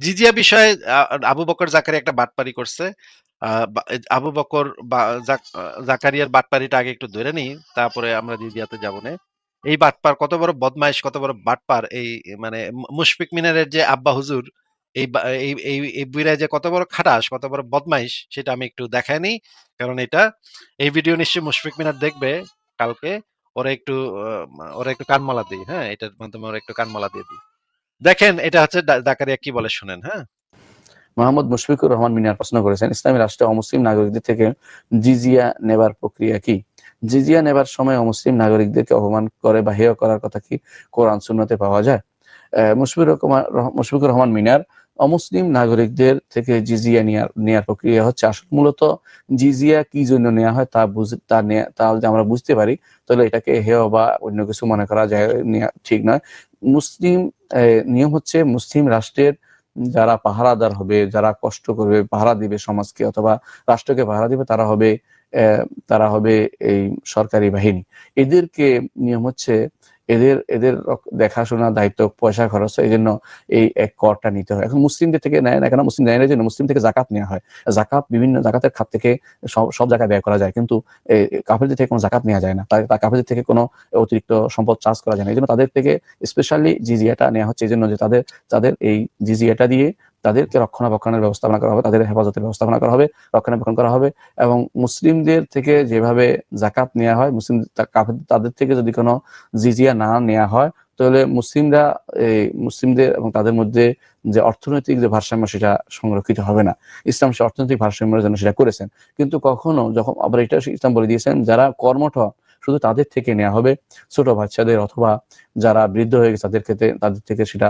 জিজিয়া বিষয়ে আবু বকর জাকারিয়া একটা বাটপারি করছে। আবু বকর জাকারিয়ার বাটপারিটা আগে একটু ধরে নিই, তারপরে আমরা জিজিয়াতে যাবনে। এই বাটপার কত বড় বদমাইশ, কত বড় বাটপার এই মানে মুশফিক মিনারের যে আব্বা হুজুর এই এই এই যে কত বড় খাটাস, কত বড় বদমাইশ সেটা আমি একটু দেখায় নিই। কারণ এটা এই ভিডিও নিশ্চয়ই মুশফিক মিনার দেখবে কালকে। ওরা একটু ওরে একটু কানমালা দেই, হ্যাঁ? এটার মাধ্যমে ওরা একটু কানমালা দিয়ে দিই। দেখেন এটা হচ্ছে দা জাকারিয়া কি বলে শুনেন, হ্যাঁ? মোহাম্মদ মুশফিকুর রহমান মিনার প্রশ্ন করেছেন, ইসলামী রাষ্ট্রে অমুসলিম নাগরিকদের থেকে জিজিয়া নেবার প্রক্রিয়া কি? জিজিয়া নেবার সময় অমুসলিম নাগরিকদেরকে অপমান করে বা হেয় করার কথা কি কোরআন সুন্নতে পাওয়া যায়? মুশফিকুর মুশফিকুর রহমান মিনার অমুসলিম নাগরিকদের থেকে জিজিয়া নেয়ার নেয়ার প্রক্রিয়া হচ্ছে আসলে মূলত জিজিয়া কি জন্য নেওয়া হয় তা তা তা যদি আমরা বুঝতে পারি তাহলে এটাকে হেয় বা অন্য কিছু মনে করা যায় ঠিক নয় মুসলিম নিয়ম হচ্ছে মুসলিম রাষ্ট্রের যারা পাহারাদার হবে, যারা কষ্ট করবে, পাহারা দিবে সমাজকে অথবা রাষ্ট্রকে পাহারা দিবে, তারা হবে তারা হবে এই সরকারি বাহিনী। এদেরকে নিয়ম হচ্ছে এদের এদের দেখাশোনা দায়িত্ব, পয়সা খরচ, এই জন্য এই এক করটা নিতে হয়। এখন মুসলিমদের থেকে নেয় না কেন? মুসলিম নেয় জন্য মুসলিম থেকে জাকাত নেওয়া হয়। জাকাত বিভিন্ন জাকাতের খাত থেকে সব সব জায়গায় ব্যয় করা যায়। কিন্তু কাফেরদের থেকে কোনো জাকাত নেওয়া যায় না। তাই তা কাফেরদের থেকে কোনো অতিরিক্ত সম্পদ চার্জ করা যায় না। এই জন্য তাদের থেকে স্পেশালি জিজিয়াটা নেওয়া হচ্ছে। এই জন্য যে তাদের তাদের এই জিজিয়াটা দিয়ে তাদেরকে রক্ষণাবেক্ষণের ব্যবস্থাপনা করা হবে, তাদের হেফাজতের ব্যবস্থাপনা করা হবে, রক্ষণাবেক্ষণ করা হবে এবং মুসলিমদের থেকে যেভাবে জাকাত নেওয়া হয়, মুসলিম তাদের থেকে যদি কোনো জিজিয়া না নেওয়া হয়, তাহলে মুসলিমরা এই মুসলিমদের এবং তাদের মধ্যে যে অর্থনৈতিক যে ভারসাম্য সেটা সংরক্ষিত হবে না। ইসলাম সে অর্থনৈতিক ভারসাম্যের জন্য সেটা করেছেন। কিন্তু কখনো যখন আবার এটা ইসলাম বলে দিয়েছেন, যারা কর্মঠ শুধু তাদের থেকে নেওয়া হবে। ছোট বাচ্চাদের অথবা যারা বৃদ্ধ হয়ে গেছে, তাদের ক্ষেত্রে তাদের থেকে সেটা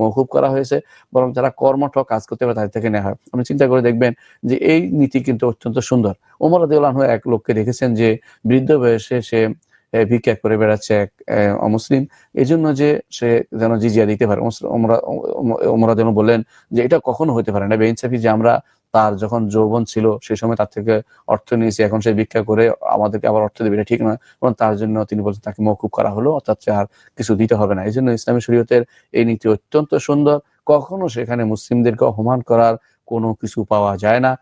মৌকুব করা হয়েছে। বরং যারা কর্মঠ কাজ করতে পারে, তাদের থেকে নেওয়া হয়। আপনি চিন্তা করে দেখবেন যে এই নীতি কিন্তু অত্যন্ত সুন্দর। ওমর রাদিউল্লাহ এক লোককে দেখেছেন যে বৃদ্ধ বয়সে সে ভিক্ষা করে বেড়াচ্ছে এক অমুসলিম। এই জন্য যে সে যেন জিজিয়া দিতে পারে। ওমরা যেন বললেন যে এটা কখনো হতে পারে না। বেইনসাফি যে আমরা তার যখন যৌবন ছিল সেই সময় তার থেকে অর্থ নিয়েছি। এখন সে ভিক্ষা করে আমাদেরকে আবার অর্থ দেবে, এটা ঠিক নয়। এবং তার জন্য তিনি বলছেন, তাকে মৌকুব করা হলো, অর্থাৎ আর কিছু দিতে হবে না। এই জন্য ইসলামী শরীয়তের এই নীতি অত্যন্ত সুন্দর। কখনো সেখানে মুসলিমদেরকে অপমান করার কোনো কিছু পাওয়া যায় না।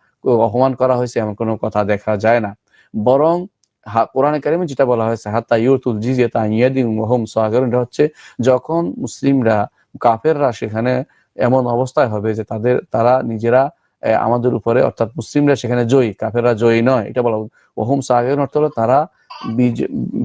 অপমান করা হয়েছে এমন কোনো কথা দেখা যায় না। বরং কোরআনে কারিমে যেটা বলা হয়েছে, হাত্তা ইউতুল জিজিয়াতা ইয়াদিন ওহম সাগরুন, এটা হচ্ছে যখন মুসলিমরা, কাফেররা সেখানে এমন অবস্থায় হবে যে তাদের, তারা নিজেরা আমাদের উপরে, অর্থাৎ মুসলিমরা সেখানে জয়ী, কাফেররা জয়ী নয়, এটা বলা ওহম সাগরুন অর্থ হলো তারা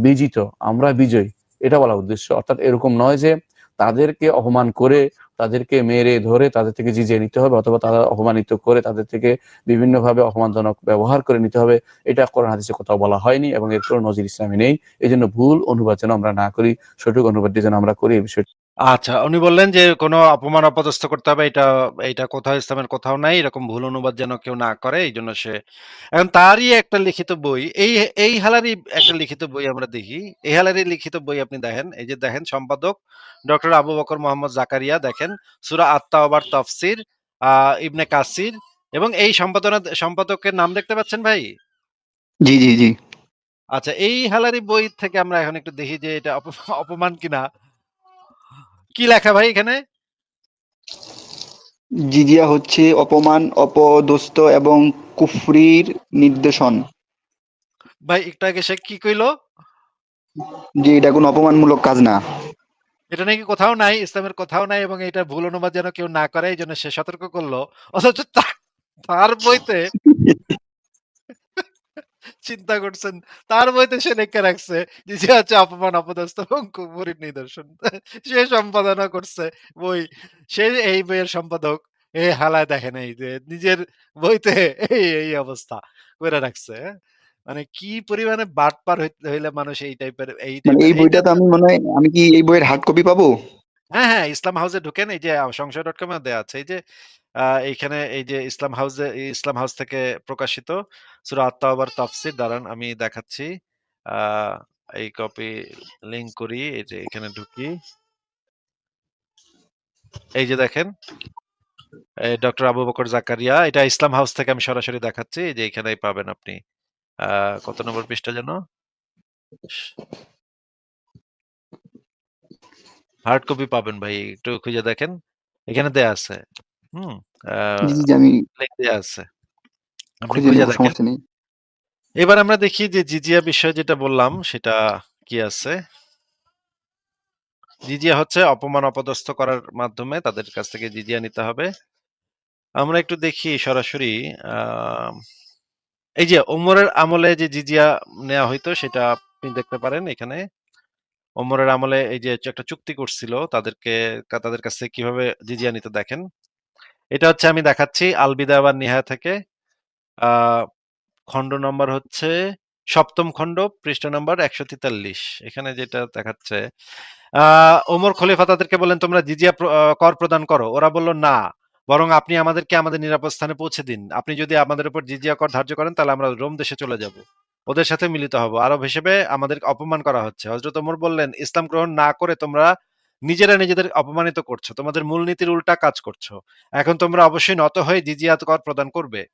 বিজিত, আমরা বিজয়ী, এটা বলা উদ্দেশ্য। অর্থাৎ এরকম নয় যে তাদেরকে অপমান করে, তাদেরকে মেরে ধরে তাদের থেকে জিজিয়ে নিতে হবে, অথবা তারা অপমানিত করে তাদের থেকে বিভিন্নভাবে অপমানজনক ব্যবহার করে নিতে হবে, এটা কোরআন হাদিসে কোথাও বলা হয়নি এবং এর কোনো নজির ইসলামী নেই। এই ভুল অনুবাদ যেন আমরা না করি, সঠিক অনুবাদটি যেন আমরা করি এই বিষয়টি আচ্ছা, উনি বললেন যে কোনো অপমান অপদস্থ করতে হবে এটা এটা কোথাও ইসলামের কোথাও নাই। এরকম ভুল অনুবাদ যেন কেউ না করে এই জন্য সে এখন তারই একটা লিখিত বই এই এই হালারই একটা লিখিত বই আমরা দেখি। এই হালারই লিখিত বই আপনি দেখেন। এই যে দেখেন সম্পাদক ডক্টর আবু বকর মোহাম্মদ জাকারিয়া দেখেন সুরা আত-তাওবার তাফসীর আ ইবনে কাসির এবং এই সম্পাদনা সম্পাদকের নাম দেখতে পাচ্ছেন ভাই? জি জি জি আচ্ছা এই হালারি বই থেকে আমরা এখন একটু দেখি যে এটা অপমান কিনা। কি লেখা ভাই এখানে? জিজিয়া হচ্ছে অপমান অপদস্থ এবং কুফরির নির্দেশন ভাই একটু আগে সে কি কইলো? যে এটা কোনো অপমানমূলক কাজ না এটা নাকি কোথাও নাই, ইসলামের কোথাও নাই এবং এটা ভুল অনুবাদ যেন কেউ না করে এই জন্য সে সতর্ক করল। অথচ তার বইতে চিন্তা করছেন, তার বইতে সে লিখে রাখছে যে যে হচ্ছে অপমান, অপদস্থ এবং কুফরির নিদর্শন। সে সম্পাদনা করছে বই। সে এই বইয়ের সম্পাদক। এই হালায় দেখেন এই যে নিজের বইতে এই, এই অবস্থা কইরা রাখছে। হ্যাঁ? মানে কি পরিমাণে বাটপার হইলে মানুষ এই টাইপের এই মানে এই এই বইটা তো আমি মনে হয় আমি কি এই বইয়ের হার্ড কপি পাবো হ্যাঁ, হ্যাঁ, ইসলাম হাউসে ঢুকেন এই যে আ সংশয়.com এ দেয়া আছে। এই যে আ এইখানে এই যে ইসলাম হাউসে, ইসলাম হাউস থেকে প্রকাশিত সূরা আত-তাওবার দাঁড়ান, আমি দেখাচ্ছি। এই কপি লিংক করি। এই যে এখানে ঢুকি। এই যে দেখেন ডক্টর আবু বকর জাকারিয়া, এটা ইসলাম হাউস থেকে আমি সরাসরি দেখাচ্ছি। যে এখানেই পাবেন আপনি। কত নম্বর পৃষ্ঠা যেন? হার্ড কপি পাবেন ভাই। একটু খুঁজে দেখেন। এখানে দেয়া আছে। হুম আহ, জি জি জি, আমি লিঙ্ক আছে। আপনি খুঁজে খুঁজে নেব দেখেন। সমস্যা নেই। এবার আমরা দেখি যে জিজিয়া বিষয় যেটা বললাম সেটা কি আছে? জিজিয়া হচ্ছে অপমান অপদস্থ করার মাধ্যমে তাদের কাছ থেকে জিজিয়া নিতে হবে। আমরা একটু দেখি সরাসরি আহ, এই যে ওমরের আমলে যে জিজিয়া নেওয়া হইতো সেটা আপনি দেখতে পারেন এখানে। ওমরের আমলে এই যে একটা চুক্তি করছিল তাদেরকে তাদের কাছ থেকে কীভাবে জিজিয়া নিতে দেখেন? এটা হচ্ছে আমি দেখাচ্ছি আলবিদা বা নিহা থেকে। খণ্ড নম্বর হচ্ছে সপ্তম খণ্ড, পৃষ্ঠা নম্বর একশো তেতাল্লিশ। এখানে যেটা দেখাচ্ছে ওমর খলিফা তাদেরকে বললেন, তোমরা জিজিয়া কর প্রদান করো। ওরা বলল, না, বরং আপনি আমাদেরকে আমাদের নিরাপদ স্থানে পৌঁছে দিন। আপনি যদি আমাদের উপর জিজিয়া কর ধার্য করেন, তাহলে আমরা রোম দেশে চলে যাব। ওদের সাথে মিলিত হব। আরব হিসেবে আমাদের অপমান করা হচ্ছে। হজরত ওমর বললেন, ইসলাম গ্রহণ না করে তোমরা নিজেরা নিজেদের অপমানিত করছ, তোমাদের মূলনীতির উল্টা কাজ করছ। এখন তোমরা অবশ্যই নত হয়ে জিজিয়া কর প্রদান করবে।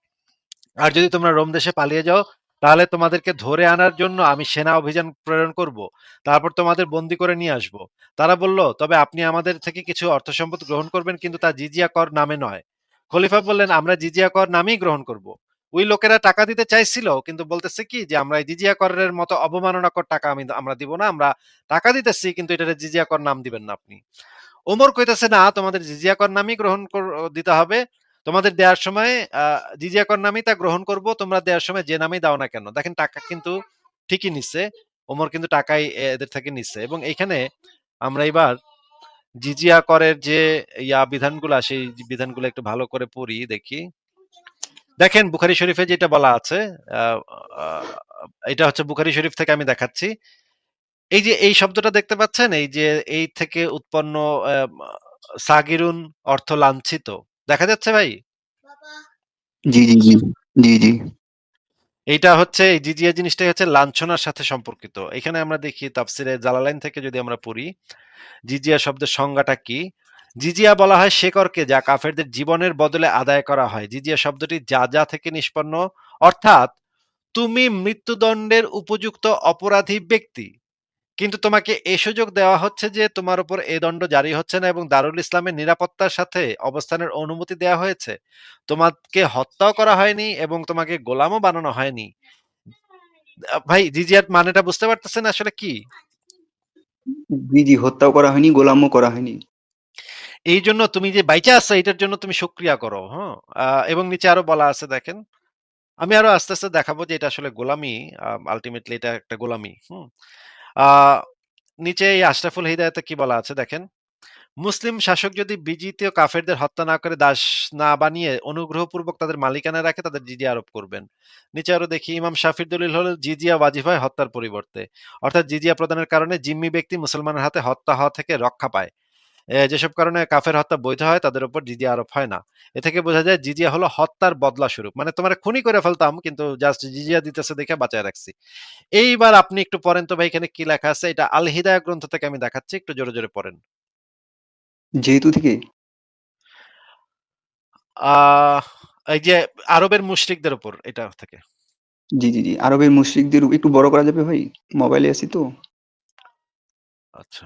আর যদি তোমরা রোম দেশে পালিয়ে যাও, তাহলে তোমাদেরকে ধরে আনার জন্য আমি সেনা অভিযান প্রেরণ করব, তারপর তোমাদের বন্দি করে নিয়ে আসব। তারা বলল, তবে আপনি আমাদের থেকে কিছু অর্থ সম্পদ গ্রহণ করবেন, কিন্তু তা জিজিয়া কর নামে নয়। খলিফা বললেন, আমরা জিজিয়া কর নামেই গ্রহণ করব। ওই লোকেরা টাকা দিতে চাইছিল, কিন্তু বলতেছে কি যে, আমরা জিজিয়া করের মতো অবমাননাকর টাকা আমি আমরা দিব না, আমরা টাকা দিতেছি, কিন্তু এটা জিজিয়া কর নাম দিবেন না আপনি। ওমর কইতেছে, না, তোমাদের জিজিয়া কর নামই গ্রহণ দিতে হবে। তোমাদের দেওয়ার সময় জিজিয়া কর নামই তা গ্রহণ করব, তোমরা দেওয়ার সময় যে নামই দাও না কেন? দেখেন, টাকা কিন্তু ঠিকই নিচ্ছে ওমর কিন্তু টাকাই এদের থেকে নিচ্ছে এবং এখানে আমরা এবার জিজিয়া করের যে ইয়া বিধানগুলা, সেই বিধানগুলো একটু ভালো করে পড়ি, দেখি। দেখেন বুখারি শরীফে যেটা বলা আছে এটা হচ্ছে বুখারি শরীফ থেকে আমি দেখাচ্ছি। এই যে এই শব্দটা দেখতে পাচ্ছেন? এই যে এই থেকে উৎপন্ন সাগিরুন অর্থ লাঞ্ছিত। দেখা যাচ্ছে ভাই? জি জি জি জি জি। এইটা হচ্ছে এই জিজিয়া জিনিসটাই হচ্ছে লাঞ্ছনার সাথে সম্পর্কিত। এখানে আমরা দেখি তাফসিরে জালালাইন থেকে যদি আমরা পড়ি জিজিয়া শব্দের সংজ্ঞাটা কি? জিজিয়া বলা হয় শেকরকে যা কাফেরদের জীবনের বদলে আদায় করা হয়। জিজিয়া শব্দটি যা যা থেকে নিষ্পন্ন, অর্থাৎ তুমি মৃত্যুদণ্ডের উপযুক্ত অপরাধী ব্যক্তি। কিন্তু তোমাকে এ সুযোগ দেওয়া হচ্ছে যে তোমার উপর এই দণ্ড জারি হচ্ছে না এবং দারুল ইসলামের নিরাপত্তার সাথে অবস্থানের অনুমতি দেওয়া হয়েছে। তোমাকে হত্যাও করা হয়নি এবং তোমাকে গোলামও বানানো হয়নি। ভাই, জিজিয়ার মানেটা বুঝতে পারতেছেন আসলে কি? জি জি, হত্যাও করা হয়নি, গোলামও করা হয়নি। এই জন্য তুমি যে বাইচা আছো, এটার জন্য তুমি শুক্রিয়া করো হ্যাঁ? এবং নিচে আরও বলা আছে, দেখেন। আমি আরও আস্তে আস্তে দেখাবো যে এটা আসলে গোলামি আলটিমেটলি এটা একটা গোলামি, হুম? নিচে এই আশরাফুল হিদায়তে কি বলা আছে, দেখেন? মুসলিম শাসক যদি বিজিত কাফেরদের হত্যা না করে দাস না বানিয়ে অনুগ্রহপূর্বক তাদের মালিকানা রাখে, তাদের জিজিয়া আরোপ করবেন। নিচে আরও দেখি, ইমাম শাফির দলিল হলো, জিজিয়া ওয়াজিব হয় হত্যার পরিবর্তে। অর্থাৎ জিজিয়া প্রদানের কারণে জিম্মি ব্যক্তি মুসলমানের হাতে হত্যা হওয়া থেকে রক্ষা পায়। যেসব কারণে কাফের হত্যা বৈধ হয় তাদের উপর জিজিয়া আরোপ হয় না। এ থেকে বোঝা যায় জিজিয়া হলো হত্যার বদলা স্বরূপ। মানে তোমার খুনি করে ফেলতাম কিন্তু জাস্ট জিজিয়া দিতেছে দেখে বাঁচায় রাখছি। এইবার আপনি একটু পড়েন তো ভাই এখানে কি লেখা আছে? এটা আল হিদায়া গ্রন্থ থেকে আমি দেখাচ্ছি একটু জোরে জোরে পড়েন। যেহেতু থেকে? আহ এই যে আরবের মুশরিকদের উপর এটা থেকে। জি জি জি আরবের মুশরিকদের একটু বড় করা যাবে ভাই? মোবাইলে আছি তো। আচ্ছা।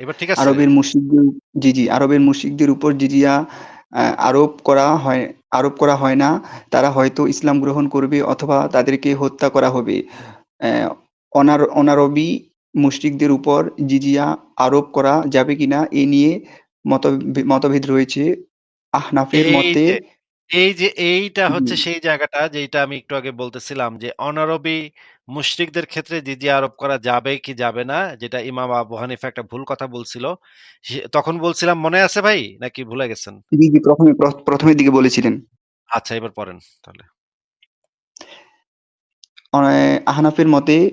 এবার ঠিক আছে। আরবের মুশরিকদের জি জি আরবের মুশরিকদের উপর জিজিয়া আরোপ করা হয় আরোপ করা হয় না তারা হয়তো ইসলাম গ্রহণ করবে অথবা তাদেরকে হত্যা করা হবে। অনার অনারবি মুশরিকদের উপর জিজিয়া আরোপ করা যাবে কিনা এ নিয়ে মত মতভেদ রয়েছে। আহনাফের মতে এই যে এইটা হচ্ছে সেই জায়গাটা যেটা আমি একটু আগে বলতেছিলাম যে অনারবি মুশরিকদের ক্ষেত্রে জিজিয়া আরোপ করা যাবে কি যাবে না যেটা ইমাম আবু হানিফা একটা ভুল কথা বলছিল সে- তখন বলছিলাম মনে আছে ভাই? নাকি ভুলে গেছেন? জি জি প্রথমে প্র- প্রথমের দিকে বলেছিলেন। আচ্ছা এবার পড়েন তাহলে। আহ, আহনাফের মতে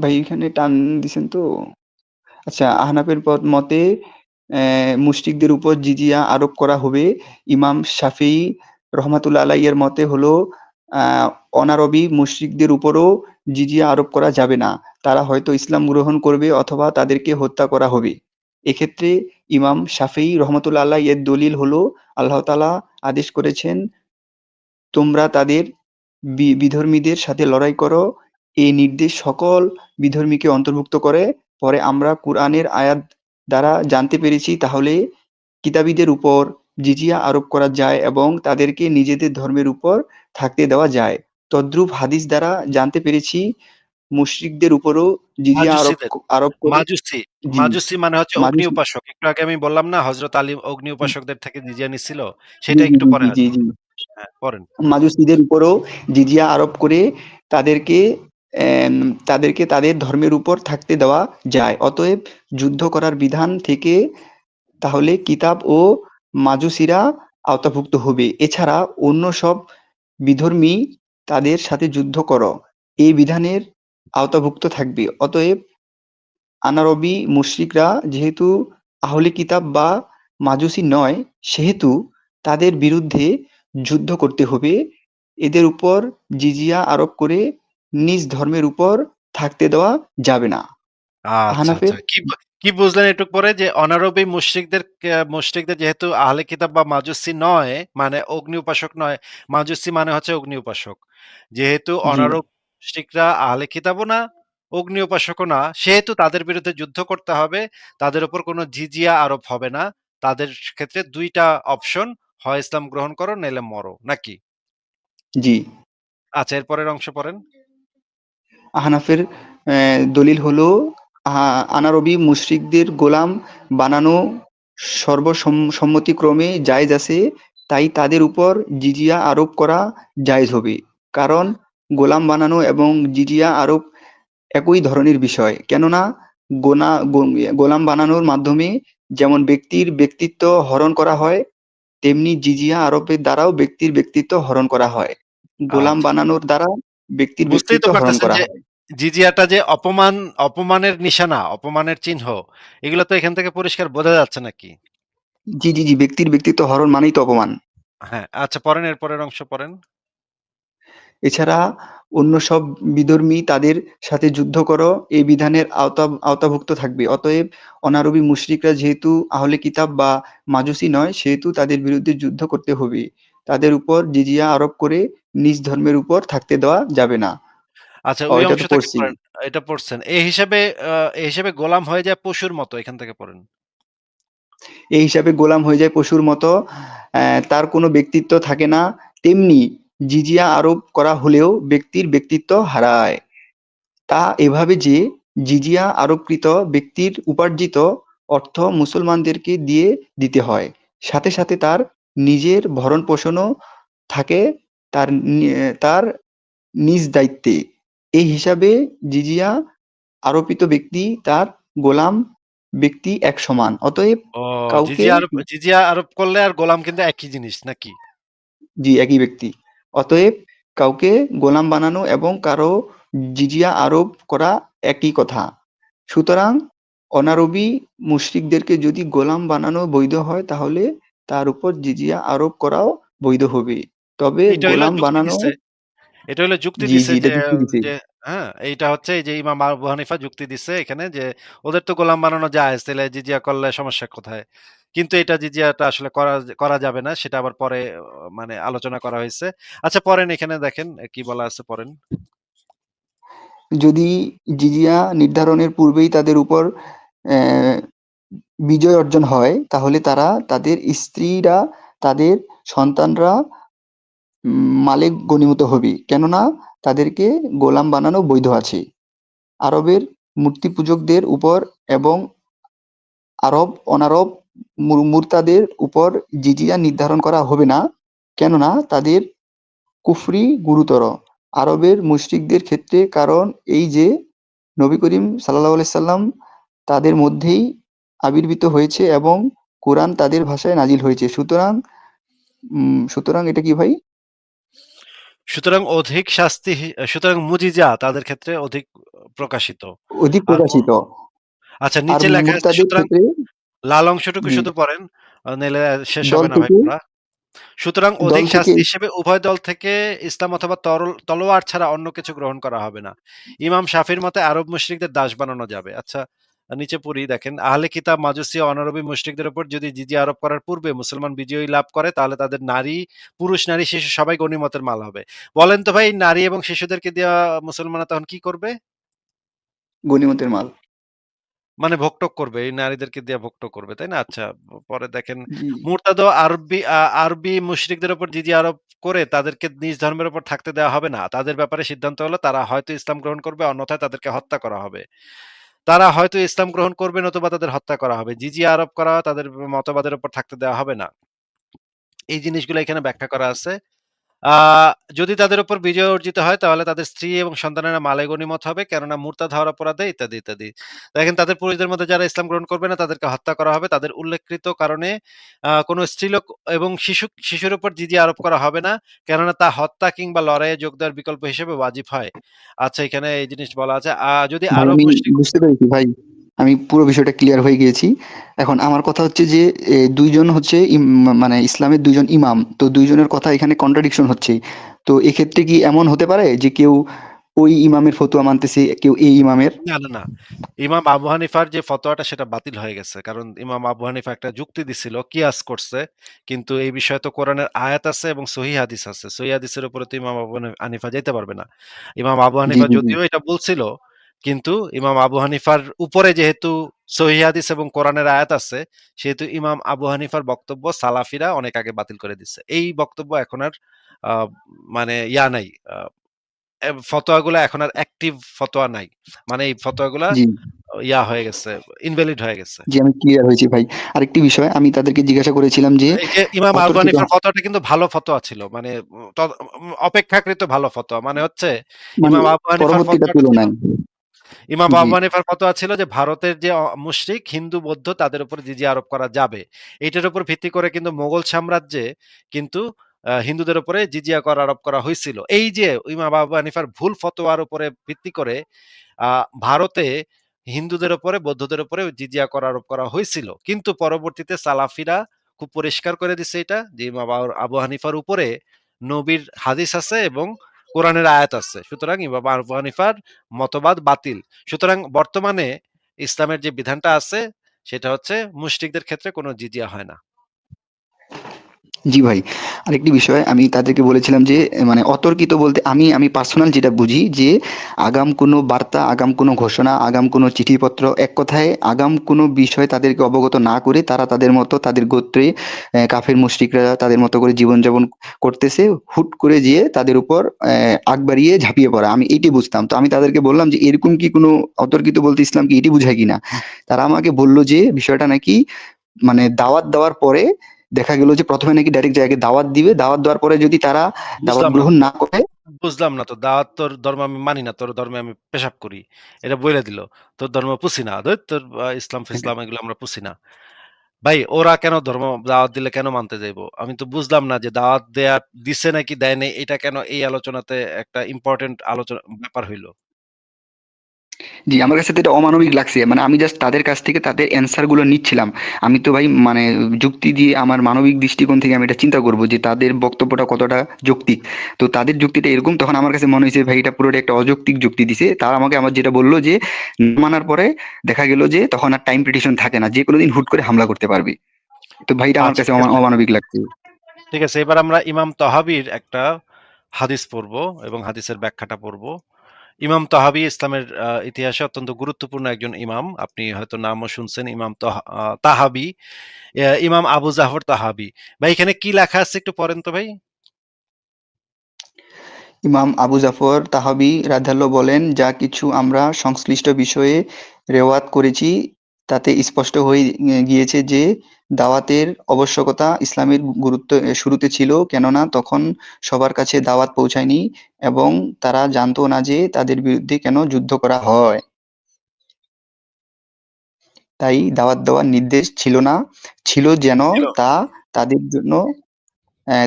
ভাই এখানে টান দিছেন তো? আচ্ছা আহনাফের পদ মতে মুশরিকদের উপর জিজিয়া আরোপ করা হবে। ইমাম শাফিঈ রহমাতুল্লাহ আলাইয়ের মতে হলো অনারবি মুশরিকদের উপরও জিজিয়া আরোপ করা যাবে না। তারা হয়তো ইসলাম গ্রহণ করবে অথবা তাদেরকে হত্যা করা হবে। এক্ষেত্রে ইমাম শাফিঈ রহমতুল্লাহ আলাহ এর দলিল হলো, আল্লাহ তাআলা আদেশ করেছেন, তোমরা তাদের বিধর্মীদের সাথে লড়াই করো। এই নির্দেশ সকল বিধর্মীকে অন্তর্ভুক্ত করে। পরে আমরা কুরআনের আয়াত দ্বারা জানতে পেরেছি তাহলে কিতাবীদের উপর জিজিয়া আরোপ করা যায় এবং তাদেরকে নিজেদের ধর্মের উপর থাকতে দেওয়া যায়। তদ্রূপ হাদিস দ্বারা জানতে পেরেছি মুশরিকদের উপরও জিজিয়া আরোপ আরোপ করে মাজুসি। মাজুসি মানে হচ্ছে অগ্নি উপাসক একটু আগে আমি বললাম না হজরত আলী অগ্নি উপাসকদের থেকে জিজিয়া নিছিল? সেটা একটু পরে হ্যাঁ মাজুসিদের উপরও জিজিয়া আরোপ করে তাদেরকে তাদেরকে তাদের ধর্মের উপর থাকতে দেওয়া যায়। অতএব যুদ্ধ করার বিধান থেকে তাহলে কিতাব ও মাজুসিরা আওতাভুক্ত হবে। এছাড়া অন্য সব বিধর্মী তাদের সাথে যুদ্ধ করো। এই বিধানের আওতাভুক্ত থাকবে। অতএব আনারবি মুশরিকরা যেহেতু আহলে কিতাব বা মাজুসি নয়, সেহেতু তাদের বিরুদ্ধে যুদ্ধ করতে হবে। এদের উপর জিজিয়া আরোপ করে নিজ ধর্মের উপর থাকতে দেওয়া যাবে না। আচ্ছা আচ্ছা। কি কি বুঝলেন একটু পরে যে অনারবি মুশরিকদের মুশরিকদের যেহেতু আহলে কিতাব বা মাজুসি নয় মানে অগ্নি উপাসক নয় মাজুসি মানে হচ্ছে অগ্নি উপাসক। যেহেতু অনারব মুশরিকরা আহলে কিতাবও না অগ্নি উপাসকও না সেহেতু তাদের বিরুদ্ধে যুদ্ধ করতে হবে তাদের উপর কোনো জিজিয়া আরোপ হবে না। তাদের ক্ষেত্রে দুইটা অপশন হয় ইসলাম গ্রহণ করো নাইলে মরো। নাকি? জি। আচ্ছা এরপরের অংশ পড়েন। আহনাফের আহ, দলিল হলো আনারবি মুশরিকদের গোলাম বানানো সর্বসম্মতিক্রমে জায়জ আছে তাই তাদের উপর জিজিয়া আরোপ করা জায়জ হবে। কারণ গোলাম বানানো এবং জিজিয়া আরোপ একই ধরনের বিষয়। কেননা গোনা গোলাম বানানোর মাধ্যমে যেমন ব্যক্তির ব্যক্তিত্ব হরণ করা হয় তেমনি জিজিয়া আরোপের দ্বারাও ব্যক্তির ব্যক্তিত্ব হরণ করা হয়। গোলাম আচ্ছা। বানানোর দ্বারা ব্যক্তির বুঝতেই তো পারতেছেন যে জিজিয়াটা যে অপমান অপমানের নিশানা অপমানের চিহ্ন এগুলো তো এখান থেকে পরিষ্কার বোঝা যাচ্ছে নাকি? জি জি জি ব্যক্তির ব্যক্তিত্ব হরণ মানেই তো অপমান। হ্যাঁ আচ্ছা পড়েন এর পরের অংশ পড়েন। এছাড়া অন্য সব বিধর্মী তাদের সাথে যুদ্ধ করো এই বিধানের আওতা আওতাভুক্ত থাকবে। অতএব অনারবি মুশরিকরা যেহেতু আহলে কিতাব বা মাজুসি নয় সেহেতু তাদের বিরুদ্ধে যুদ্ধ করতে হবে। তাদের উপর জিজিয়া আরোপ করে নিজ ধর্মের উপর থাকতে দেওয়া যাবে না। আচ্ছা ওই অংশটা এটা পড়ছেন। এই হিসাবে এই হিসাবে গোলাম হয়ে যায় পশুর মতো এখান থেকে পড়েন। এই হিসাবে গোলাম হয়ে যায় পশুর মতো তার কোনো ব্যক্তিত্ব থাকে না। তেমনি জিজিয়া আরোপ করা হলেও ব্যক্তির ব্যক্তিত্ব হারায়। তা এভাবে যে জিজিয়া আরোপকৃত ব্যক্তির উপার্জিত অর্থ মুসলমানদেরকে দিয়ে দিতে হয়। সাথে সাথে তার নিজের ভরণ পোষণও থাকে তার তার নিজ দায়িত্বে। এই হিসাবে জিজিয়া আরোপিত ব্যক্তি তার গোলাম ব্যক্তি এক সমান। অতএব কাউকে জিজিয়া আরোপ করলে আর গোলাম কিন্তু একই জিনিস নাকি? জি একই ব্যক্তি। অতএব কাউকে গোলাম বানানো এবং কারও জিজিয়া আরোপ করা একই কথা। সুতরাং অনারবি মুশরিকদেরকে যদি গোলাম বানানো বৈধ হয় তাহলে তার উপর জিজিয়া আরোপ করাও বৈধ হবে। তবে গোলাম বানানো এটা হলো যুক্তি দিছে যে দিছে। হ্যাঁ এইটা হচ্ছে যে ইমাম আবু হানিফা যুক্তি দিচ্ছে এখানে যে ওদের তো গোলাম বানানো যায় তাহলে জিজিয়া করলে সমস্যা কোথায়? কিন্তু এটা জিজিয়াটা আসলে করা করা যাবে না সেটা আবার পরে মানে আলোচনা করা হয়েছে। আচ্ছা পড়েন এখানে দেখেন কি বলা আছে পরেন যদি জিজিয়া নির্ধারণের পূর্বেই তাদের উপর আহ, বিজয় অর্জন হয় তাহলে তারা তাদের স্ত্রীরা তাদের সন্তানরা মালিক গনিমত হবে। কেননা তাদেরকে গোলাম বানানো বৈধ আছে। আরবের মূর্তি পূজকদের উপর এবং আরব অনারব মুর- মুরতাদের উপর জিজিয়া নির্ধারণ করা হবে না, কেননা তাদের কুফরি গুরুতর। আরবের মুশরিকদের ক্ষেত্রে কারণ এই যে, নবী করিম আলাইহি সাল্লাম তাদের মধ্যেই আবির্ভূত হয়েছে এবং কোরআন তাদের ভাষায় নাজিল হয়েছে। সুতরাং সুতরাং এটা কি ভাই? সুতরাং অধিক শাস্তি সুতরাং মুজিজা তাদের ক্ষেত্রে অধিক প্রকাশিত। অধিক প্রকাশিত। আচ্ছা নিচে লেখা আছে সুতরাং লাল অংশটুকু শুধু পড়েন নাহলে শেষ হবে না ভাই পড়া সুতরাং অধিক শাস্তি হিসেবে উভয় দল থেকে ইসলাম অথবা তলোয়ার ছাড়া অন্য কিছু গ্রহণ করা হবে না। ইমাম শাফির মতে আরব মুশরিকদের দাস বানানো যাবে। আচ্ছা নিচে পড়ি দেখেন আহলে কিতাব মাজুসি অনারবী মুশরিকদের উপর যদি জিজিয়া আরোপ করার পূর্বে মুসলমান বিজয়ী লাভ করে তাহলে তাদের নারী পুরুষ নারী শিশু সবাই গণিমতের মাল হবে বলেন তো ভাই নারী এবং শিশুদেরকে দেওয়া মুসলমানরা তখন কি করবে গনিমতের মাল মানে ভোগ-টোগ করবে। এই নারীদেরকে দিয়ে ভোগ-টোগ করবে, তাই না? আচ্ছা, পরে দেখেন। মুরতাদ আরবি আরবি মুশরিকদের উপর জিজিয়া আরোপ করে তাদেরকে নিজ ধর্মের উপর থাকতে দেওয়া হবে না। তাদের ব্যাপারে সিদ্ধান্ত হলো তারা হয়তো ইসলাম গ্রহণ করবে, অন্যথায় তাদেরকে হত্যা করা হবে। তারা হয়তো ইসলাম গ্রহণ করবে নতুবা তাদের হত্যা করা হবে। জিজি আরোপ করা, তাদের মতবাদের উপর থাকতে দেওয়া হবে না। এই জিনিসগুলো এখানে ব্যাখ্যা করা আছে। যদি তাদের উপর বিজয় অর্জিত হয় তাহলে তাদের স্ত্রী এবং সন্তানেরা মালে গনিমত হবে। কেননা মুরতাদ হওয়ার অপরাধে ইত্যাদি, ইত্যাদি। দেখেন তাদের পুরুষদের মধ্যে যারা ইসলাম গ্রহণ করবে না তাদেরকে হত্যা করা হবে। তাদের উল্লেখকৃত কারণে কোন স্ত্রীলোক এবং শিশু শিশুর উপর জিজিয়া আরোপ করা হবে না। কেননা তা হত্যা কিংবা লড়াইয়ে যোগ দেওয়ার বিকল্প হিসেবে ওয়াজিব হয়। আচ্ছা এখানে এই জিনিস বলা আছে। আ যদি মুশরিক বুঝতে পেরেছি ভাই। আমি পুরো বিষয়টা ক্লিয়ার হয়ে গিয়েছি। এখন আমার কথা হচ্ছে যে এ ২ জন হচ্ছে মানে ইসলামের ২ জন ইমাম। তো ২ জনের কথা এখানে কন্ট্রাডিকশন হচ্ছে। তো এক্ষেত্রে কি এমন হতে পারে যে কেউ ওই ইমামের ফতোয়া মানতেছে, কেউ এই ইমামের? না, না, না। ইমাম আবু হানিফার যে ফতোয়াটা সেটা বাতিল হয়ে গেছে। কারণ ইমাম আবু হানিফা একটা যুক্তি দিছিল, কিয়াস করছে। কিন্তু এই বিষয়ে তো কোরআনের আয়াত আছে এবং সহিহ হাদিস আছে। সহিহ হাদিসের উপরে তো ইমাম আবু হানি হানিফা যাইতে পারবে না। ইমাম আবু হানিফা। যদিও এটা বলছিল, কিন্তু ইমাম আবু হানিফার উপরে যেহেতু সহিহ হাদিস এবং কোরআনের আয়াত আছে, সেহেতু ইমাম আবু হানিফার বক্তব্য সালাফিরা অনেক আগে বাতিল করে দিছে। এই বক্তব্য এখন আর মানে ইয়া নাই। ফতোয়াগুলা এখন আর অ্যাক্টিভ ফতোয়া নাই। মানে এই ফতোয়াগুলা। ইয়া হয়ে গেছে, ইনভ্যালিড হয়ে গেছে। জি, আমি ক্লিয়ার হয়েছি ভাই। আরেকটি বিষয় আমি তাদেরকে জিজ্ঞাসা করেছিলাম যে ইমাম আবু হানিফার ফতোয়াটা কিন্তু ভালো ফতোয়া ছিল। মানে অপেক্ষাকৃত ভালো ফতোয়া। মানে হচ্ছে মানে ইমাম আবু হানিফার ফতোয়াটা তুলনায়। ইমাম। আবু হানিফার ফতোয়া ছিল যে ভারতের যে মুশরিক, হিন্দু, বৌদ্ধ তাদের উপর জিজিয়া আরোপ করা যাবে। এটার উপর ভিত্তি করে কিন্তু মোগল সাম্রাজ্যে কিন্তু হিন্দুদের উপরে জিজিয়া কর আরোপ করা হইছিল। এই যে ইমাম আবু হানিফার ভুল ফতোয়ার উপরে ভিত্তি করে ভারতে হিন্দুদের উপরে, বৌদ্ধদের উপরে জিজিয়া কর আরোপ করা হয়েছিল কিন্তু পরবর্তীতে সালাফিরা খুব পরিষ্কার করে দিছে এটা যে ইমাম আব আবু হানিফার উপরে নবীর হাদিস আছে এবং কোরআনের আয়াত আছে। সুতরাং ইমাম আবু হানিফার মতবাদ বাতিল। সুতরাং বর্তমানে ইসলামের যে বিধানটা আছে, সেটা হচ্ছে মুশরিকদের ক্ষেত্রে কোনো জিজিয়া হয় না। জি ভাই। আরেকটি বিষয় আমি তাদেরকে বলেছিলাম যে মানে অতর্কিত বলতে আমি আমি পার্সোনাল যেটা বুঝি যে আগাম কোনো বার্তা, আগাম কোনো ঘোষণা, আগাম কোনো চিঠিপত্র এক কথায় আগাম কোনো বিষয় তাদেরকে অবগত না করে তারা তাদের মতো তাদের গোত্রে কাফের মুশরিকরা তাদের মতো করে জীবনযাপন করতেছে। হুট করে যেয়ে তাদের উপর আগ বাড়িয়ে ঝাঁপিয়ে পড়া। আমি এইটি বুঝতাম। তো আমি তাদেরকে বললাম যে এরকম কি কোনো অতর্কিত বলতে ইসলাম কি এটি বুঝায় কিনা? তারা আমাকে বলল যে বিষয়টা নাকি মানে দাওয়াত দেওয়ার পরে দেখা গেল যে প্রথমে নাকি ডাইরেক্ট যে আগে দাওয়াত দিবে। দাওয়াত দেওয়ার পরে যদি তারা দাওয়াত গ্রহণ না করে বুঝলাম না তো। দাওয়াত তোর ধর্ম আমি মানি না। তোর ধর্মে আমি পেশাব করি। এটা বলে দিল। তোর ধর্ম পুষি না। তোর ইসলাম-ফিসলাম এগুলো আমরা পুষি না। ভাই ওরা কেন ধর্ম দাওয়াত দিলে কেন মানতে যাইবো? আমি তো বুঝলাম না যে দাওয়াত দেয়া দিছে নাকি দেয় নাই এটা কেন এই আলোচনাতে একটা ইম্পোর্টেন্ট আলোচনা ব্যাপার হইল? জি, আমার কাছে তো এটা অমানবিক লাগছে। মানে আমি জাস্ট তাদের কাছ থেকে তাদের অ্যান্সারগুলো নিচ্ছিলাম। আমি তো ভাই মানে যুক্তি দিয়ে আমার মানবিক দৃষ্টিকোণ থেকে আমি এটা চিন্তা করব যে তাদের বক্তব্যটা কতটা যৌক্তিক। তো তাদের যুক্তিটা এরকম তখন আমার কাছে মনে হয়েছে ভাই এটা পুরোটাই একটা অযৌক্তিক যুক্তি দিছে। তারা আমাকে আমার যেটা বলল যে মানার পরে দেখা গেল যে তখন আর টাইম পিটিশন থাকে না। যেকোনো দিন হুট করে হামলা করতে পারবে। তো ভাই এটা আমার আচ্ছা কাছে। অমানবিক লাগছে। ঠিক আছে। এবার আমরা ইমাম তহাবীর একটা হাদিস পড়ব এবং হাদিসের ব্যাখ্যাটা পড়ব। ইমাম তাহাবি ইসলামের ইতিহাসে অত্যন্ত গুরুত্বপূর্ণ একজন ইমাম। আপনি হয়তো নামও শুনছেন ইমাম তাহাবি। ইমাম আবু জাফর তাহাবি ভাই এখানে কি লেখা আছে একটু পড়েন তো ভাই? ইমাম আবু জাফর তাহাবি রাধাল্য বলেন, "যা কিছু আমরা সংশ্লিষ্ট বিষয়ে রেওয়াত করেছি তাতে স্পষ্ট হয়ে গিয়েছে যে দাওয়াতের আবশ্যকতা ইসলামের গুরুত্ব শুরুতে ছিল কেননা তখন সবার কাছে দাওয়াত পৌঁছায়নি এবং তারা জানতো না যে তাদের বিরুদ্ধে কেন যুদ্ধ করা হয়। তাই দাওয়াত দেওয়ার নির্দেশ ছিল না। ছিল যেন তা তাদের জন্য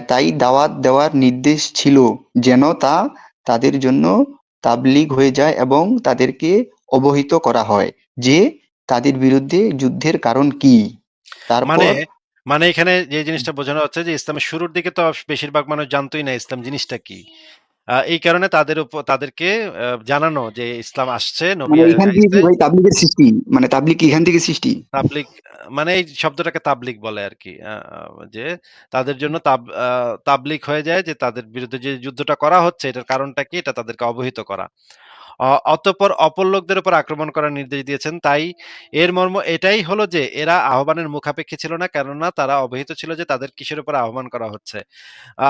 তাই দাওয়াত দেওয়ার নির্দেশ ছিল যেন তা তাদের জন্য তাবলিগ হয়ে যায় এবং তাদেরকে অবহিত করা হয় যে তাদের বিরুদ্ধে যুদ্ধের কারণ কি। তার মানে, মানে এখানে যে জিনিসটা বোঝানো হচ্ছে যে ইসলামের শুরুর দিকে তো বেশিরভাগ মানুষ জানতোই না ইসলাম জিনিসটা কি। এই কারণে তাদের উপ তাদেরকে জানানো যে ইসলাম আসছে, মানে কি তাবলীগের সৃষ্টি? মানে এখান থেকে সৃষ্টি? তাবলীগ মানে এই শব্দটাকে তাবলিক বলে আরকি। আ যে তাদের জন্য তাব আ তাবলীগ হয়ে যায় যে তাদের বিরুদ্ধে যে যুদ্ধটা করা হচ্ছে এটার কারণটা কি এটা তাদেরকে অবহিত করা। অতঃপর অপর লোকদের উপর আক্রমণ করার নির্দেশ দিয়েছেন। তাই এর মর্ম এটাই হলো যে এরা আহ্বানের মুখাপেক্ষী ছিল না। কেননা তারা অবহিত ছিল যে তাদের কিসের উপর আহ্বান করা হচ্ছে।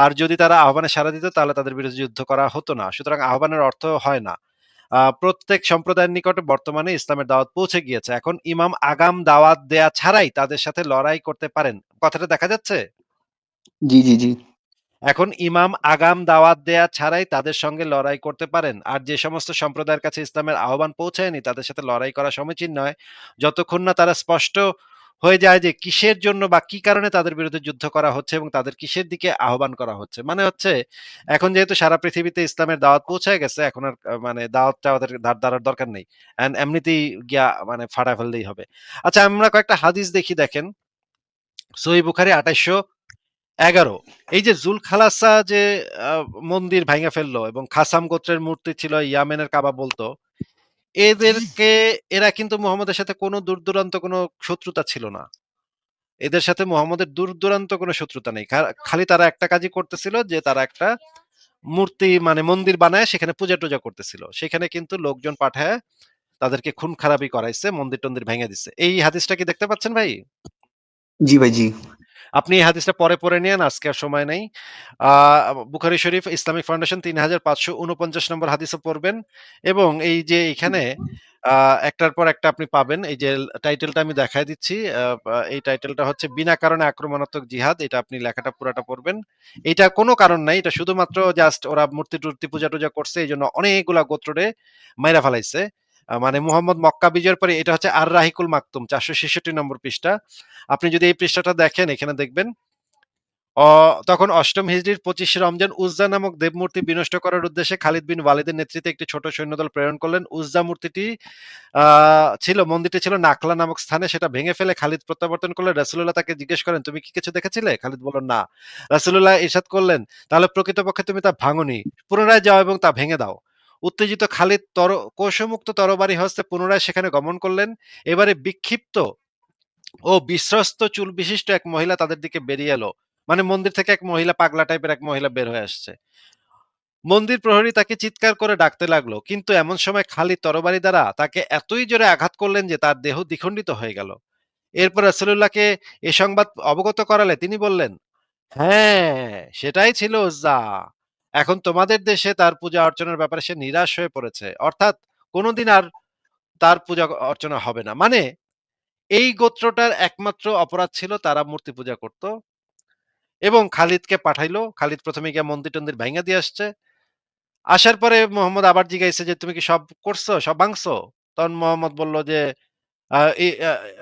আর যদি তারা আহ্বানে সাড়া দিত তাহলে তাদের বিরুদ্ধে যুদ্ধ করা হতো না। সুতরাং আহ্বানের অর্থ হয় না। প্রত্যেক সম্প্রদায়ের নিকটে বর্তমানে ইসলামের দাওয়াত পৌঁছে গিয়েছে। এখন ইমাম আগাম দাওয়াত দেয়া ছাড়াই তাদের সাথে লড়াই করতে পারেন। কথাটা দেখা যাচ্ছে? জি, জি, জি। এখন ইমাম আগাম দাওয়াত দেয়া ছাড়াই তাদের সঙ্গে লড়াই করতে পারেন। আর যে সমস্ত সম্প্রদায়ের কাছে ইসলামের আহ্বান পৌঁছায়নি, তাদের সাথে লড়াই করা সমীচীন নয়। যতক্ষণ না তারা স্পষ্ট হয়ে যায় যে কিসের জন্য বা কি কারণে তাদের বিরুদ্ধে যুদ্ধ করা হচ্ছে এবং তাদের কিসের দিকে আহ্বান করা হচ্ছে। মানে হচ্ছে, এখন যেহেতু সারা পৃথিবীতে ইসলামের দাওয়াত পৌঁছায় গেছে, এখন আর মানে দাওয়াতটা ওদের ধার ধারার দরকার নেই। এন্ড এমনিতেই গিয়া মানে ফাটা ফেললেই হবে। আচ্ছা আমরা কয়েকটা হাদিস দেখি, দেখেন। সহিহ বুখারী ২৮১১ এই যে জুলখালাসা যে মন্দির ভাইঙা ফেলল এবং খাসাম গোত্রের মূর্তি ছিল ইয়ামেনের কাবা বলতো। এদেরকে এরা কিন্তু মুহাম্মদের সাথে কোনো দূর-দূরান্ত কোনো শত্রুতা ছিল না। এদের সাথে মুহাম্মদের দূর-দূরান্ত কোনো শত্রুতা নেই। খালি তারা একটা কাজই করতেছিল যে তারা একটা মূর্তি মানে মন্দির বানায় সেখানে পূজা-টুজা করতেছিল। সেখানে কিন্তু লোকজন পাঠায় তাদেরকে খুন খারাপি করাইছে, মন্দির-টন্দির ভেঙে দিছে। এই হাদিসটা কি দেখতে পাচ্ছেন ভাই? জি ভাই, জি। আপনি এই হাদিসটা পরে পড়ে নিয়েন, আজকে আর সময় নেই। আ বুখারী শরীফ ইসলামিক ফাউন্ডেশন ৩৫৪৯ নম্বর হাদিসও পড়বেন এবং এই যে এখানে একটার পর একটা আপনি পাবেন। এই যে টাইটেলটা আমি দেখায় দিচ্ছি। এই টাইটেলটা হচ্ছে বিনা কারণে আক্রমণাত্মক জিহাদ। এটা আপনি লেখাটা পুরাটা পড়বেন। এইটা কোনো কারণ নাই। এটা শুধুমাত্র জাস্ট ওরা মূর্তি-টুর্তি পূজা-টুজা করছে। এইজন্য অনেকগুলা গোত্ররে মাইরা ফালাইছে। মানে মুহাম্মদ মক্কা বিজয়ের পরে এটা হচ্ছে আর রাহিকুল মাকতুম ৪৬৬ নম্বর পৃষ্ঠা। আপনি যদি এই পৃষ্ঠাটা দেখেন এখানে দেখবেন তখন অষ্টম হিজরির ২৫ রমজান উজ্জা নামক দেবমূর্তি বিনষ্ট করার উদ্দেশ্যে খালিদ বিন ওয়ালিদের নেতৃত্বে একটি ছোট সৈন্যদল প্রেরণ করলেন। উজ্জা মূর্তিটি ছিল মন্দিরটি ছিল নাখলা নামক স্থানে সেটা ভেঙে ফেলে খালিদ প্রত্যাবর্তন করলে রাসূলুল্লাহ তাকে জিজ্ঞেস করেন, "তুমি কি কিছু দেখেছিলে?" খালিদ বলল, "না।" রাসূলুল্লাহ ইরশাদ করলেন, "তাহলে প্রকৃতপক্ষে তুমি তা ভাঙোনি। পুনরায় যাও এবং তা ভেঙে দাও।" উত্তেজিত খালিদ তর কৌশমুক্ত তরবারি হস্তে পুনরায় সেখানে গমন করলেন। এবারে বিক্ষিপ্ত ও বিশ্বস্ত চুল বিশিষ্ট এক মহিলা তাদের দিকে বেরিয়ে এলো। মানে মন্দির থেকে এক মহিলা পাগলা টাইপের এক মহিলা বের হয়ে আসছে। মন্দির প্রহরী তাকে চিৎকার করে ডাকতে লাগল। কিন্তু এমন সময় খালি তরবারি দ্বারা তাকে এতই জোরে আঘাত করলেন যে তার দেহ দ্বিখণ্ডিত হয়ে গেল। এরপর রাসূলুল্লাহকে এ সংবাদ অবগত করালে তিনি বললেন, "হ্যাঁ, সেটাই ছিল উজ্জা। এখন তোমাদের দেশে তার পূজা অর্চনার ব্যাপারে সে নিরাশ হয়ে পড়েছে। অর্থাৎ কোনদিন আর তার পূজা অর্চনা হবে না।" মানে এই গোত্রটার একমাত্র অপরাধ ছিল তারা মূর্তি পূজা করত। এবং খালিদকে পাঠাইলো। খালিদ প্রথমে গিয়ে মন্দির-টন্দির ভাইঙা দিয়ে আসছে। আসার পরে মোহাম্মদ আবার জিজ্ঞাইছে যে, "তুমি কি সব করছ? সব ভাঙছো?" তখন মোহাম্মদ বলল যে,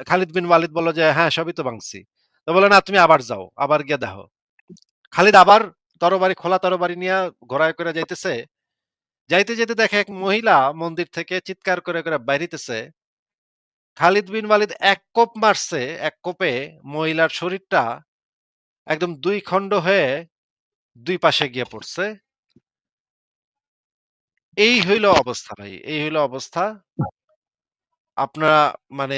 খালিদ বিন ওয়ালিদ বলল যে, "হ্যাঁ, সবই তো ভাঙছি।" তো বলল, "না, তুমি আবার যাও। আবার গিয়ে দেখো।" খালিদ আবার তরবারি খোলা তরবারি নিয়া ঘোড়ায় করে যাইতেছে। যাইতে, যাইতে দেখে এক মহিলা মন্দির থেকে চিৎকার করে, করে বাইরিতেছে। খালিদ বিন ওয়ালিদ এক কোপ মারছে। এক কোপে মহিলার শরীরটা একদম দুই খণ্ড হয়ে দুই পাশে গিয়ে পড়ছে। এই হইল অবস্থা ভাই। এই হইল অবস্থা। আপনারা মানে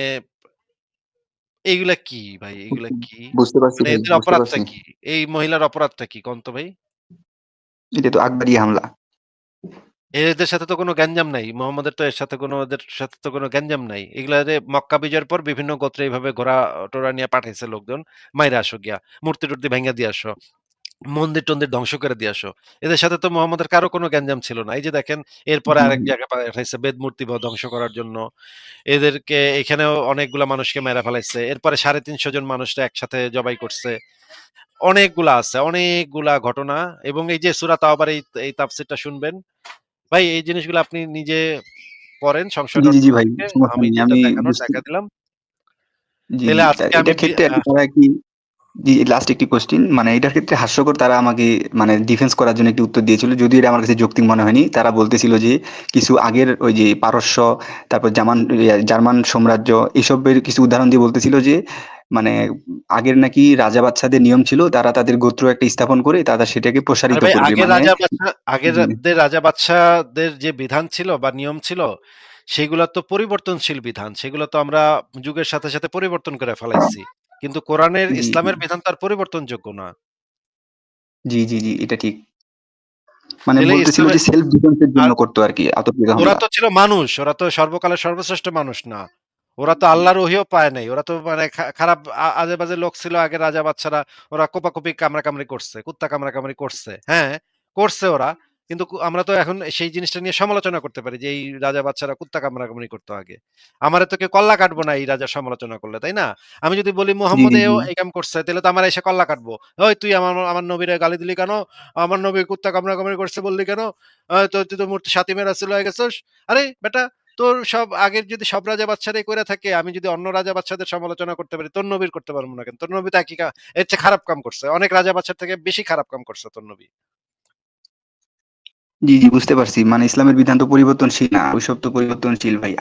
এইগুলা কি ভাই? এগুলা কি? বুঝতে পারছি মানে এদের অপরাধটা কি? এই মহিলার অপরাধটা কি কন্ত তো ভাই? এটা তো আকবরী হামলা। এদের সাথে তো কোনো গ্যাঞ্জাম নাই। মোহাম্মদের তো এর সাথে কোনো এদের সাথে তো কোনো গ্যাঞ্জাম নাই। এগুলা মক্কা বিজয়ের পর বিভিন্ন গোত্রে এইভাবে ঘোড়া-টোরা নিয়ে পাঠাইছে লোকজন। মাইরা আসো গিয়া। মূর্তি-টুর্তি ভেঙে দিয়ে আসো। মন্দির-টন্দির ধ্বংস করে দিয়ে আসো। এদের সাথে তো মুহাম্মদের কারও কোনো গ্যাঞ্জাম ছিল না। এই যে দেখেন এরপরে আরেক জায়গায় পাঠাইছে বেদ মূর্তি ধ্বংস করার জন্য। এদেরকে এখানেও অনেকগুলা মানুষকে মেরে ফেলাইছে। এরপরে ৩৫০ জন মানুষরে একসাথে জবাই করছে। অনেকগুলা আছে, অনেকগুলা ঘটনা এবং এই যে সুরা তাওবার এই এই তাফসীরটা শুনবেন। ভাই এই জিনিসগুলো আপনি নিজে পড়েন ভাই। আমি আমি দেখানোর দেখা দিলাম। জি, জি। তাইলে তা আজকে আমি লাস্ট একটি কোয়েশ্চেন মানে এটার ক্ষেত্রে হাস্যকর তারা আমাকে মানে ডিফেন্স করার জন্য একটি উত্তর দিয়েছিল। যদিও এটা আমার কাছে যৌক্তিক মনে হয়নি। তারা বলতেছিল যে কিছু আগের ওই যে পারস্য, তারপর জামান জার্মান সাম্রাজ্য এসবের কিছু উদাহরণ দিয়ে বলতেছিল যে মানে আগের নাকি রাজা বাদশাদের নিয়ম ছিল তারা তাদের গোত্র একটা স্থাপন করে তারা সেটাকে প্রসারিত করবে। আগের মানে রাজা বাদশা আগের রাজা বাদশাদের যে বিধান ছিল বা নিয়ম ছিল, সেগুলা তো পরিবর্তনশীল বিধান। সেগুলো তো আমরা যুগের সাথে, সাথে পরিবর্তন করে ফেলাইছি। কিন্তু কোরআনের জি, জি। ইসলামের বিধান তো আর পরিবর্তনযোগ্য না। জি, জি, জি। এটা ঠিক। মানে তাহলে বলতেছিল যে সেলফ ডিফেন্সের জন্য আর করতো আরকি ওরা হামলা। তো ছিল মানুষ। ওরা তো সর্বকালের সর্বশ্রেষ্ঠ মানুষ না। ওরা তো আল্লাহর ওহীও পায় নাই। ওরা তো মানে খা খারাপ আ আজে-বাজে লোক ছিল আগে রাজা বাচ্চারা ওরা কোপাকুপি কামড়াকামড়ি করছে। কুত্তা কামড়াকামড়ি করছে। হ্যাঁ, করছে ওরা। কিন্তু আমরা তো এখন সেই জিনিসটা নিয়ে সমালোচনা করতে পারি যে এই রাজা বাদশারা কুত্তা কামড়াকামড়ি করতো আগে। আমারে তো কেউ কল্লা কাটবো না এই রাজার সমালোচনা করলে, তাই না? আমি যদি বলি মুহাম্মদ এই কাম করছে তাইলে তো আমারে এসে কল্লা কাটবো। ওই তুই আমার আমার নবীরে গালি দিলি কেন? আমার নবী কুত্তা কামড়াকামড়ি করছে বললি কেন? তো তুই তো মূর্তি সাতিমের রাসূল হয়ে গেছস। আরে বেটা তোর সব আগের যদি সব রাজা বাদশারাই করে থাকে, আমি যদি অন্য রাজা বাচ্চাদের সমালোচনা করতে পারি, তোর নবীর করতে পারব না কেন? তোর নবী তো একই কা এর চেয়ে খারাপ কাম করছে। অনেক রাজা বাচ্চার থেকে বেশি খারাপ কাম করছে তোর নবী। জি, জি বুঝতে পারছি। মানে ইসলামের বিধান তো পরিবর্তনশীল না। ওইসব তো পরিবর্তনশীল ভাই।